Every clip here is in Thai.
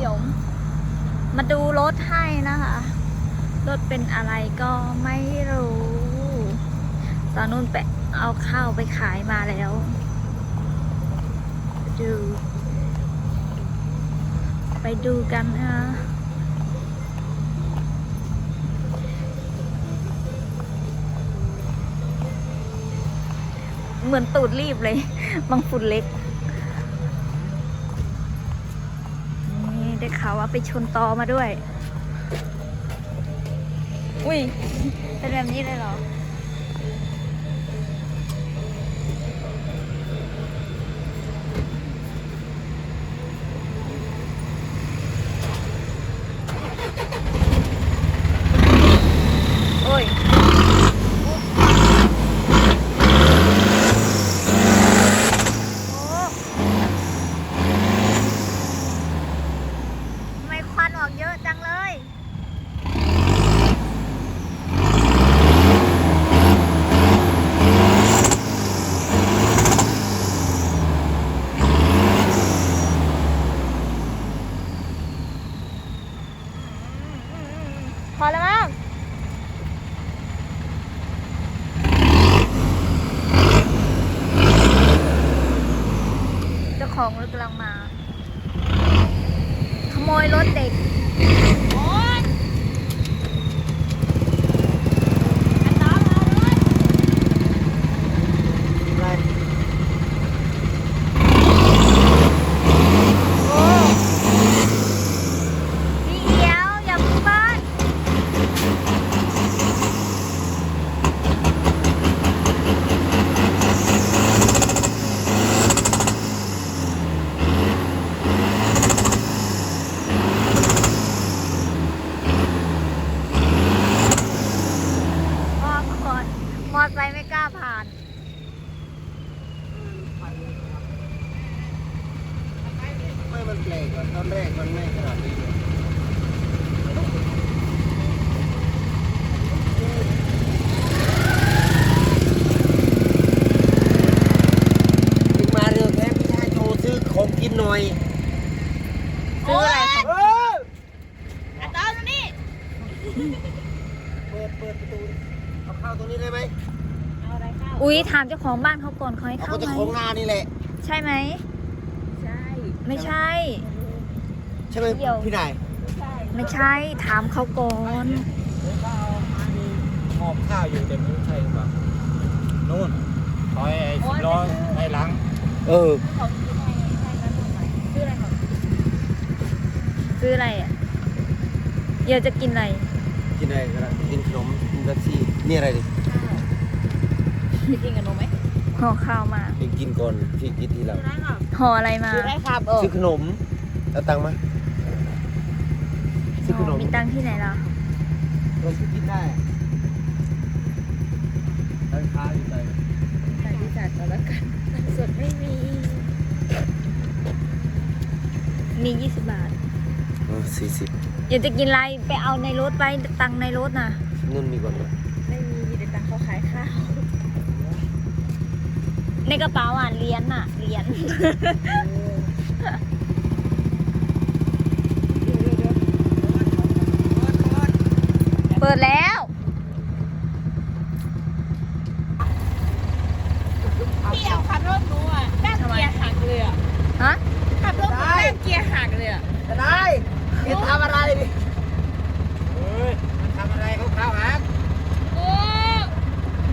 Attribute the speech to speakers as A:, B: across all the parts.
A: ดี๋ยวมาดูรถให้นะคะ รถเป็นอะไรก็ไม่รู้ตอนนู้นไปเอาข้าวไปขายมาแล้ว ดู ไปดูกันฮะเหมือนตูดรีบเลย บางฝุ่นเล็กาวว่าไปชนตอมาด้วย อุ้ย เป็นแบบนี้เลยเหรอ โอ้ย โอ้ทำไมควันออกเยอะจังเลย พ อแล้วมั้งเจ้าของรถกำลังมา ขโมยรถเด็ก โอ๊ยอันตรายเลย
B: อะไร
A: โอ้พี่เอียวอย่าเพิ่งเบิ้ลมองก่อนมอไซค์ไม่กล้าผ่าน
B: ไม่มันแปลกว่าตอนแรกมันไม่ขนาดนี้เลยถึงมาเร็วแท้พี่ชายโทรซื้อของกินหน่อย
A: ซื้ออะไรของ
B: เออ
A: อันตรายนี่
B: เปิดเปิดประตูดิเอาเข้าตรงนี้ได้ไหม
A: อุ๊ยถามเจ้าของบ้านเขาก่อนเขาให้
B: เอา
A: เข้า
B: ก็
A: ไห
B: จะ
A: ม
B: ของหน้านี่แหละ
A: ใช่ไหม
C: ใช่
A: ไม่ใช่
B: ใช่ไหม
A: เดี๋ยว
B: พี่นาย
A: ไม่ใช่ ถามเขาก่อน
D: หอบข้าวอยู่แต่ไม่รู้ใช่หรือเปล่านู่นถอยไอ้สิบล้อในหลัง
B: เออ
A: ซื้ออะไรอะเดี๋ยวจะกินอะไร
B: กินอะไรก็ได้กินขนมกินแท็กซี่นี่อะไรดิ
C: พี่กินกับนมไหม
A: ห่อข้าวมา
B: เองกินก่อนพี่กินทีหลัง
C: ได้ค่ะ
A: ห่ออะไรมา
C: ซื้อได้ครับเออ
B: ซื้อขนมเอาตังค์มาซื้อขนม
A: มีตังค์ที่ไหนล่ะ
B: เราซื้อกินได้ร้านค้าอยู่ไหน
C: ใส่ที่จัดก็แล้วกันเงินสดไม่มี
A: มี20บาท
B: เออสี่สิบ
A: เดี๋ยวจะกินอะไรไปเอาในรถไปตังค์ในรถนะ
B: นุ่นมีก่อนไหม
C: ไม่มีมีแต่ตังค์เขาขายข้าว
A: ในกระเป๋าอะเหรียญอะเหรียญเปิดแล้ว
C: พี่เอาขับรถหนูอะด้านเกียร์หักเลยอะ
A: ฮะ
C: ขับรถหนูด้านเกียร์หักเลยอะ
B: จะได้เอ็ทำอะไรดิ
D: เฮ้ย มันทำอะไรเขาข้าวฮัก
C: โอ้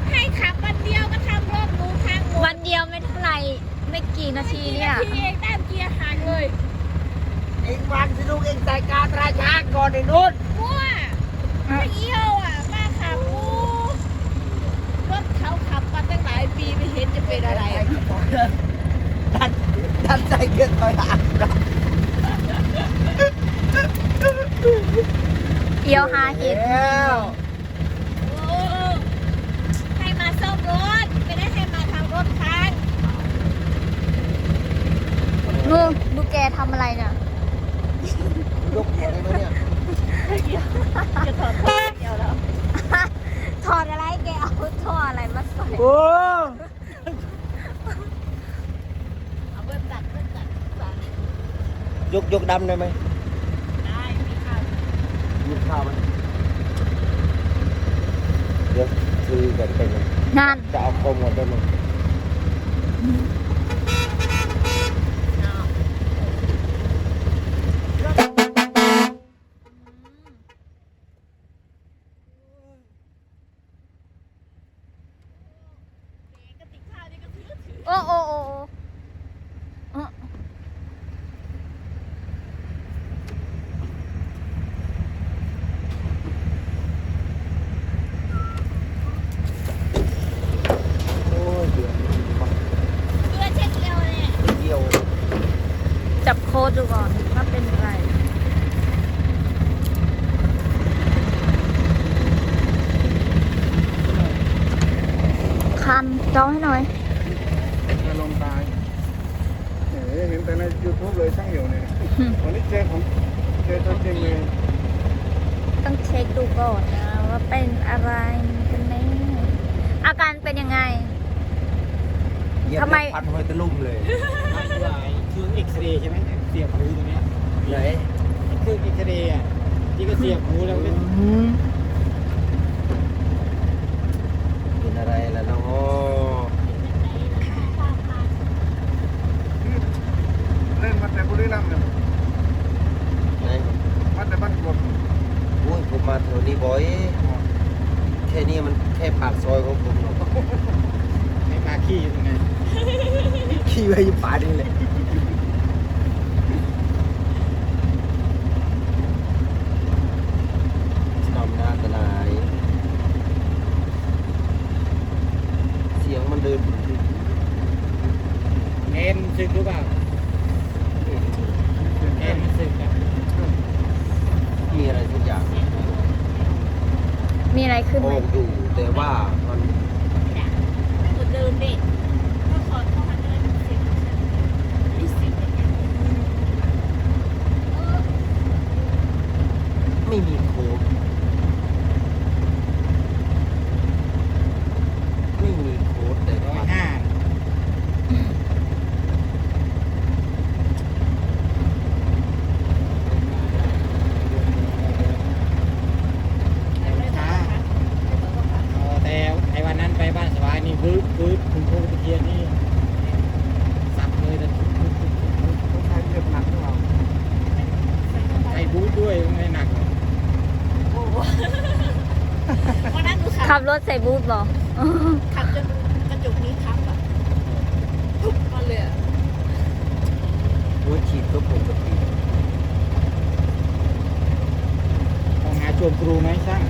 C: ให้ขับวันเดียวก็ทำรถหนูพังหมด
A: วันเดียวไม่เท่าไหร่ ไม่กี่นาทีเนี่ย
C: พี่เองด้านเกียร์หักเลย
B: เองวางสนุกเองใส่การราชาก่อนไอ้นุ่น
C: มั่วไม่เอี้ยวอะมาขับกูรถเขาขับมาตั้งหลายปีไม่เห็นจะเป็นอะไรอะ
B: ดันดันใจเกินไปอะ
A: เอียวหาเห็ด
B: แล้ว
C: โอ้ให้มาซ่อมรถไม่ได้ให้มาทำรถพัง
A: นูดูแกทำอะไรเนี่ย
B: ยกหัวได้ไหมเนี่ย
C: จะถอดท่อเดียวแล้ว
A: ถอดอะไรแกเอาท่ออะไรมาใส่
B: โอ้
C: เอาเบิ้ลตัดเบิ้ลตัดตัด
B: ยกยกดำได้ไหมข้าวไหมเดี๋ยวซื้อกันเป็นง
A: งาน
B: จะเอาโคมหมดได้ไหม
C: กระติกข้าวนี่ก็ถือถือ
A: โอ้โอ้โอ้โอ้เอ้อ
B: โอ้ยเดี๋ยว
C: เพื่อเช็ดเอวเนี่ย
B: เดียว
A: จับโค้ดดูก่อนว่าเป็นอะไร คันจองให้หน่อย
D: จะลงตายเอ๋เห็นแต่ใน YouTube เลยช่างเหี่ยวเนี่ย
A: อืม
D: วันนี้เจอผมเจอตัวจริงเลย
A: ต้องเช็คดูก่อนนะว่าเป็นอะไรกันแน่อาการเป็นยังไง
B: เหยียบ
A: ทำไม
B: พัดหอยตะลุ่มเลย
D: นั่นคือไอ้เครื่องเอ็กซเรย์ใช่ไหมเสียบหูตรงเนี้ย
B: ไหน
D: เครื่องเอ็กซเรย์อะที่ก็เสียบหูแล้วเป็น
B: เป็นอะไรล่ะน้อง
D: เล่นมาแต่บุรีรัมย์เนี่ย
B: ไหน
D: มาแต่บ้านกบ
B: โอ้ยผมมาแถวนี้บ่อย แค่นี้มันแค่ปากซอยของผมหรอก
D: ไม่มาขี้อยู่ตรงไหน
B: ขี่ไว้อยู่ป่านี่เลยทำหน้าตลาย เสียงมันเดิน
D: เอ็นสึกหรือเปล่าเอ็นมันสึกอะ
B: มีอะไรทุกอย่าง
A: มีอะไรขึ้น
B: โอ้
A: ไหม
B: ดูแต่ว่ามัน
C: ตัวเดิมดิก็ขอเข้ามาเดินเสียงนี่เสียงอย่างเงี้ยเออ
B: ไม่มีโค้ดไม่มีโค้ดแต่
D: ร้อย
B: มัน
D: ห้า
C: ไม่ได้ค่ะไม่ต้องค่ะ
D: อ๋อแต่ไอ้วันนั้นไปบ้านสวายนี่วืบวืบถึงโคกตะเคียนนี่สับเลยแต่ทุบทุบทุบทุบทุบใช้เยอะหนักหรือเปล่าใช้ บูทด้วยไม่หนักหรอก
C: โอ้โหวันนั้นหนูขั
A: ขั
C: บบ
A: รถใส่บูทเหรอ
C: ขับจนกระจกนี้ทับอะปุ๊บมาเลยอะ
B: หัวฉีดก็ปกติ
D: ต้องหาโจมครูไหมช่าง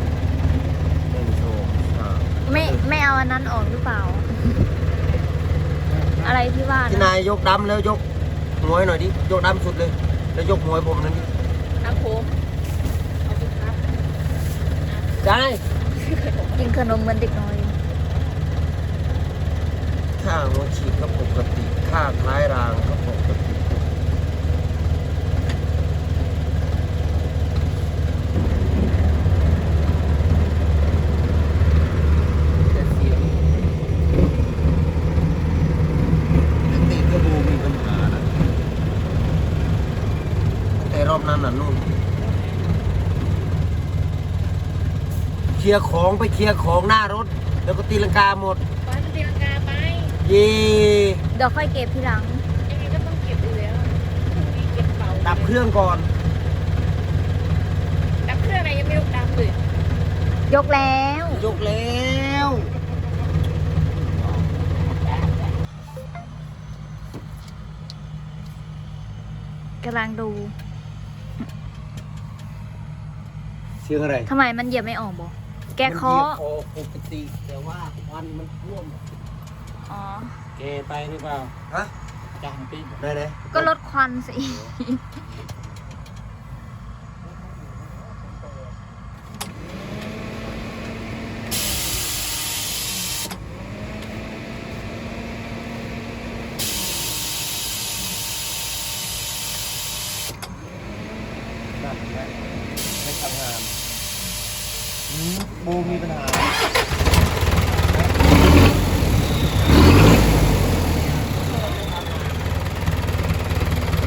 B: หนึ่งโชว์สาม
A: ไม่ไม่เอาอันนั้นออกหรือเปล่า อะไรที่ว่า
B: ที่
A: นะ
B: นายยกดำแล้วยกหัวให้หน่อยดิ ยกดำสุดเลย แล้วยกหัวให้ผมนั่นดิ
C: ครับผมเอาไปครับ
B: ได้
A: กินขนมเหมือนเด็กน้อย
B: ค่าหัวฉีดก็ปกติค่าท้ายรางก็ปกติ แต่เสียงติดกระบูมีปัญหานะแต่รอบ นั้นน่ะนู่นเคลียร์ของไปเคลียร์ของหน้ารถ แล้วก็ตีลังกาหมด
C: ไปมันตีลังกาไป
B: เย่
A: เดี๋ยวค่อยเก็บทีหลัง
C: ยังไงก็ต้องเก็บอยู่แล้วพรุ่งนี้เก็บเป่า
B: ดับเครื่องก่อน
C: ดับเครื่องอะไรยังไม่ยกดับเลย
A: ยกแล้ว
B: ยกแล้ว
A: กำลังดู
B: เสียงอะไร
A: ทำไมมันเหยียบไม่ออกบอแกเคาะ
B: มันหยียบออกปกติแต่ว่าควันมันท่วม
A: อ๋อ
D: เกไปหรือเปล่า
B: ฮะ
D: จังปีน
B: ได้ไหน
A: ก็ลดควันสิ
B: นั่นแหละไม่ทำงานอืมโบมีปัญหา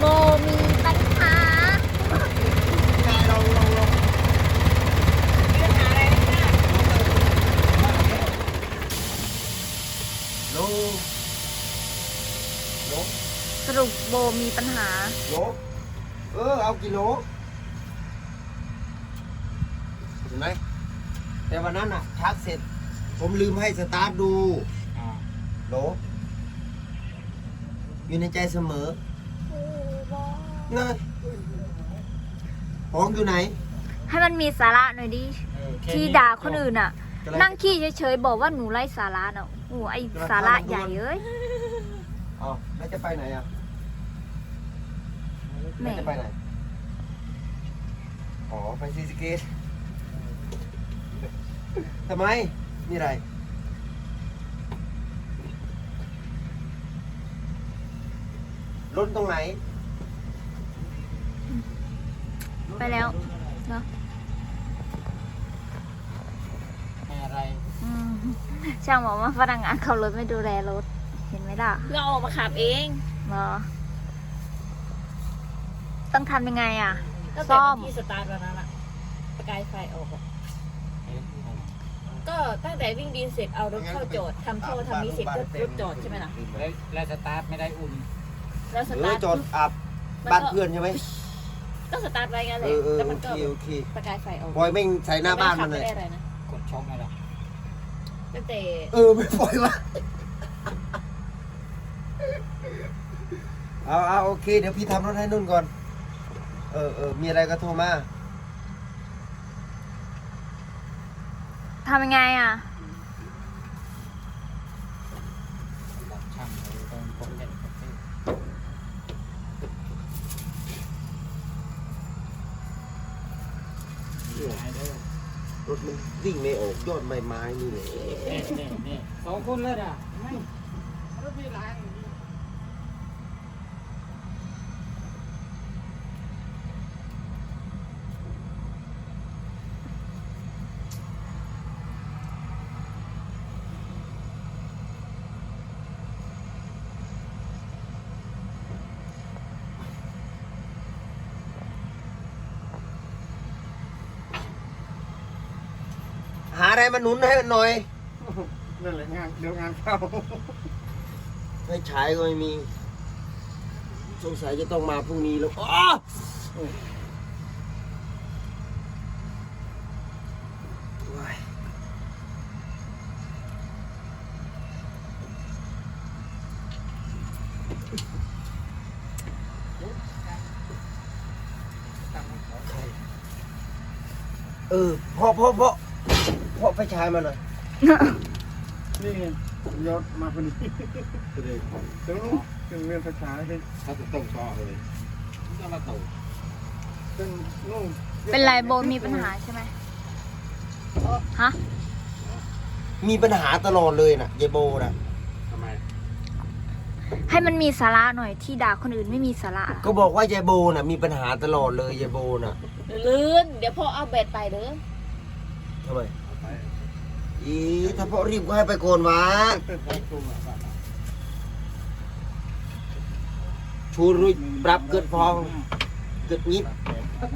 A: โบมีปัญหา
B: ลองลองลอง
A: ปัญหา
B: โลเออ เอากิโลเห็นไหมแต่วันนั้นอะชักเสร็จ ผมลืมให้สตาร์ทดู
D: อ่า
B: โลอยู่ในใจเสมอนั่นของอยู่ไหน
A: ให้มันมีสาระหน่อยดิ
D: เออแค่
A: ที่ด่าคนอื่นอะ
B: กำลั
A: นั่งขี้เฉยๆบอกว่าหนูไร้สาระเนาะโอ้ไอสาระใหญ่เอ้ย
B: อ๋อแล้วจะไปไหนอะ
A: แหม่
B: แล้วจะไปไหน อ๋อ ไปซีสะเกตทำไม มีอะไร รถตรงไหน
A: ไปแล้วเนาะ
D: ให้อะไร
A: อืมช่างบอกว่าพนักงานขับรถไม่ดูแลรถ เห็นไหมล่ะ
C: เราออกมาขับเอง
A: เหรอ ต้องทำยังไงอะ
C: ตั้งแต่
A: ซ่อม
C: ที่สตาร์ทวันนั้นอะประกายไฟออกอะ
D: เอ๊ะ
C: ก็ตั้งแต่วิ่งดินเสร็จเอารถเข้าจอดทำโทษทำนี้เสร็จก็รถจอดใช่ไหมล่ะ
D: แล้วแล้วสตาร์ทไม่ได้อุ่น
C: แล้วส
B: เอ
C: ตา
B: อ
C: ร์ท
B: จอดอับ
C: มันก็
B: บ้านเพื่อนใช่ไหม
C: ก็สตาร์ทไว้งั้นเล
B: เอยอเออ
C: แล้ว
B: โอ
C: มัน
B: เค
C: ก็
B: โอเค
C: ประกายไฟออก
B: ปล่อยแม่งใส่หน้าบ้านมันเลย
C: ไได้อะไรนะ
D: กดช็อคไหมล่ะ
C: ตั้งแต่
B: เออไม่ปล่อยวะเอาเอาโอเค เดี๋ยวพี่ทำรถให้นุ่นก่อน เออเออมีอะไรก็โทรมา
A: ทำยังไงอะ
D: บอกช่างเลยตรงผมเห็นผมเห็นหายเด้อ
B: รถมันวิ่งไม่ออกยอดใบไม้นี่เลย
D: นี่นี่นี่สองคนเลยอะไม่รถไม่ล้างอย่างนี้
B: อะไรมาหนุนให้มันหน่อย
E: นั่นแหละงานเดี๋ยวงานเข้า
B: ไม่ใช้ก็ไม่มี สงสัยจะต้องมาพรุ่งนี้แล้วอ๋อโอ้ยเออพ่อพ่อพ่อ พ่อไปใช้มาหน่อย
E: นี่ไงยศมาพอดีถึงถึงเรียนภาษาให้
D: ถ้าจะต้องต่อเลยต้องมาตู่
E: ถึงนู่น
A: เป็นไรโบมีปัญหาใช่ไหมฮะ
B: มีปัญหาตลอดเลยนะยายโบนะ
D: ทำไม
A: ให้มันมีสาระหน่อยที่ด่าคนอื่นไม่มีสาระ
B: ก็บอกว่ายายโบน่ะมีปัญหาตลอดเลยยายโบน่ะ
C: ลื่นเดี๋ยวพ่อเอาแบตไปเด้อ
B: ทำไม อีถ้าพ่อรีบก็ให้ไปโกนวะ
D: ได้ตุ้มอะ
B: ชูรุ่ยปรับเกิดพอง เกิดนิด